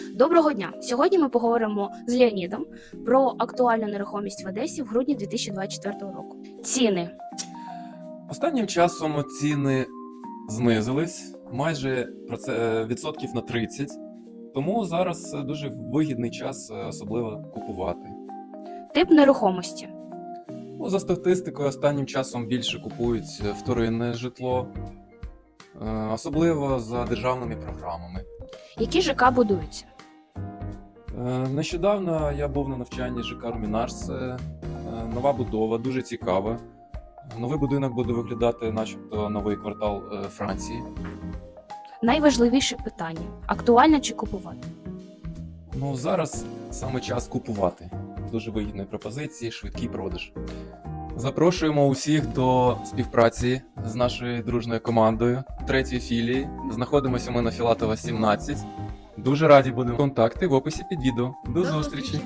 Доброго дня! Сьогодні ми поговоримо з Леонідом про актуальну нерухомість в Одесі в грудні 2024 року. Ціни Останнім часом ціни знизились майже е, відсотків на 30, тому зараз дуже вигідний час, е, особливо купувати. тип нерухомості, Ну, за статистикою, останнім часом більше купують е, вторинне житло, особливо за державними програмами. Які ЖК будуються, Е, Нещодавно я був на навчанні ЖК Румінарс. е, Нова будова, дуже цікава. Новий будинок буде виглядати, начебто, новий квартал е, Франції. найважливіше питання: актуальна чи купувати? Ну зараз саме час купувати. Дуже вигідні пропозиції, швидкий продаж. Запрошуємо усіх до співпраці з нашою дружною командою третьої філії. Знаходимося ми на Філатова 17. Дуже раді будемо контакти в описі під відео. До зустрічі!